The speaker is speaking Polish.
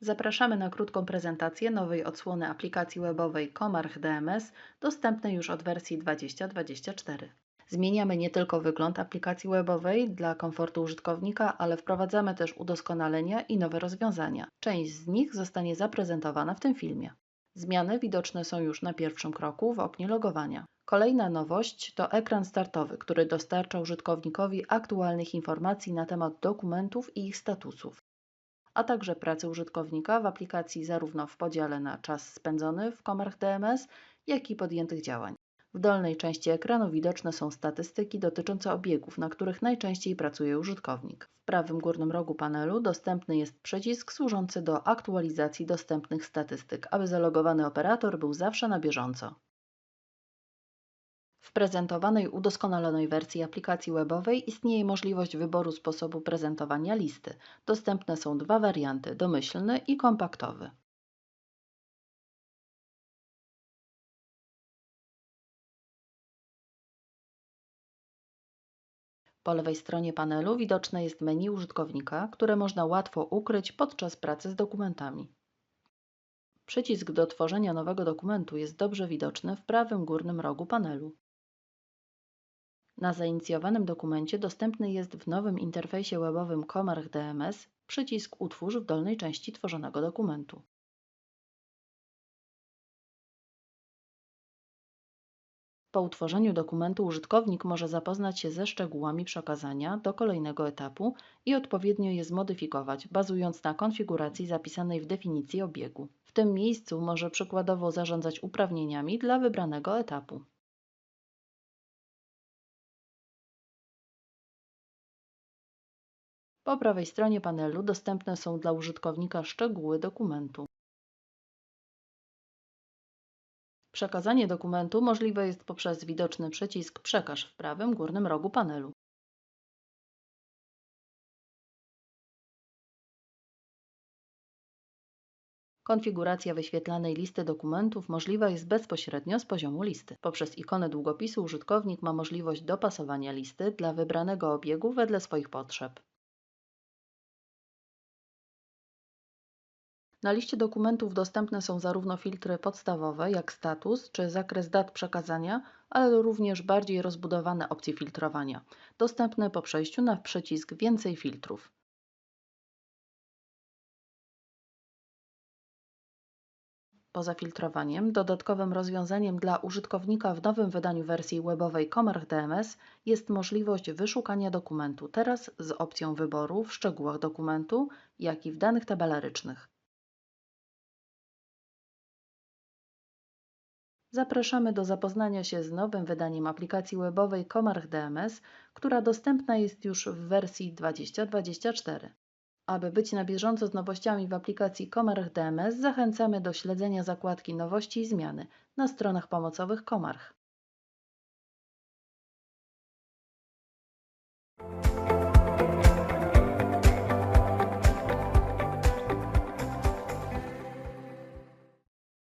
Zapraszamy na krótką prezentację nowej odsłony aplikacji webowej Comarch DMS, dostępnej już od wersji 2024. Zmieniamy nie tylko wygląd aplikacji webowej dla komfortu użytkownika, ale wprowadzamy też udoskonalenia i nowe rozwiązania. Część z nich zostanie zaprezentowana w tym filmie. Zmiany widoczne są już na pierwszym kroku w oknie logowania. Kolejna nowość to ekran startowy, który dostarcza użytkownikowi aktualnych informacji na temat dokumentów i ich statusów, a także pracy użytkownika w aplikacji zarówno w podziale na czas spędzony w Comarch DMS, jak i podjętych działań. W dolnej części ekranu widoczne są statystyki dotyczące obiegów, na których najczęściej pracuje użytkownik. W prawym górnym rogu panelu dostępny jest przycisk służący do aktualizacji dostępnych statystyk, aby zalogowany operator był zawsze na bieżąco. W prezentowanej udoskonalonej wersji aplikacji webowej istnieje możliwość wyboru sposobu prezentowania listy. Dostępne są dwa warianty: domyślny i kompaktowy. Po lewej stronie panelu widoczne jest menu użytkownika, które można łatwo ukryć podczas pracy z dokumentami. Przycisk do tworzenia nowego dokumentu jest dobrze widoczny w prawym górnym rogu panelu. Na zainicjowanym dokumencie dostępny jest w nowym interfejsie webowym Comarch DMS przycisk Utwórz w dolnej części tworzonego dokumentu. Po utworzeniu dokumentu użytkownik może zapoznać się ze szczegółami przekazania do kolejnego etapu i odpowiednio je zmodyfikować, bazując na konfiguracji zapisanej w definicji obiegu. W tym miejscu może przykładowo zarządzać uprawnieniami dla wybranego etapu. Po prawej stronie panelu dostępne są dla użytkownika szczegóły dokumentu. Przekazanie dokumentu możliwe jest poprzez widoczny przycisk Przekaż w prawym górnym rogu panelu. Konfiguracja wyświetlanej listy dokumentów możliwa jest bezpośrednio z poziomu listy. Poprzez ikonę długopisu użytkownik ma możliwość dopasowania listy dla wybranego obiegu wedle swoich potrzeb. Na liście dokumentów dostępne są zarówno filtry podstawowe, jak status czy zakres dat przekazania, ale również bardziej rozbudowane opcje filtrowania, dostępne po przejściu na przycisk Więcej filtrów. Poza filtrowaniem, dodatkowym rozwiązaniem dla użytkownika w nowym wydaniu wersji webowej Comarch DMS jest możliwość wyszukania dokumentu, teraz z opcją wyboru w szczegółach dokumentu, jak i w danych tabelarycznych. Zapraszamy do zapoznania się z nowym wydaniem aplikacji webowej Komarch DMS, która dostępna jest już w wersji 2024. Aby być na bieżąco z nowościami w aplikacji Komarch DMS, zachęcamy do śledzenia zakładki Nowości i Zmiany na stronach pomocowych Komarch.